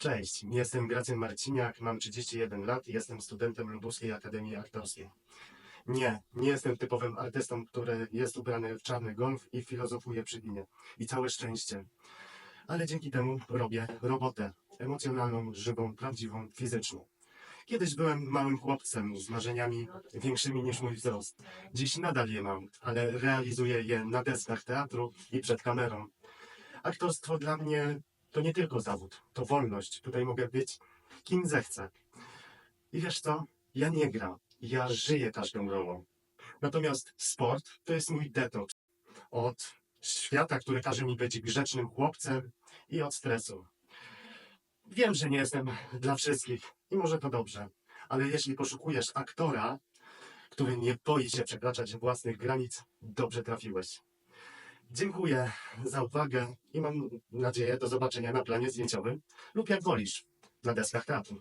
Cześć, jestem Gracjan Marciniak, mam 31 lat i jestem studentem Lubuskiej Akademii Aktorskiej. Nie, nie jestem typowym artystą, który jest ubrany w czarny golf i filozofuje przy winie. I całe szczęście. Ale dzięki temu robię robotę emocjonalną, żywą, prawdziwą, fizyczną. Kiedyś byłem małym chłopcem z marzeniami większymi niż mój wzrost. Dziś nadal je mam, ale realizuję je na deskach teatru i przed kamerą. Aktorstwo dla mnie to nie tylko zawód, to wolność. Tutaj mogę być kim zechcę. I wiesz co? Ja nie gram, ja żyję każdą rolą. Natomiast sport to jest mój detoks od świata, który każe mi być grzecznym chłopcem i od stresu. Wiem, że nie jestem dla wszystkich i może to dobrze, ale jeśli poszukujesz aktora, który nie boi się przekraczać własnych granic, dobrze trafiłeś. Dziękuję za uwagę i mam nadzieję do zobaczenia na planie zdjęciowym lub jak wolisz, na deskach teatru.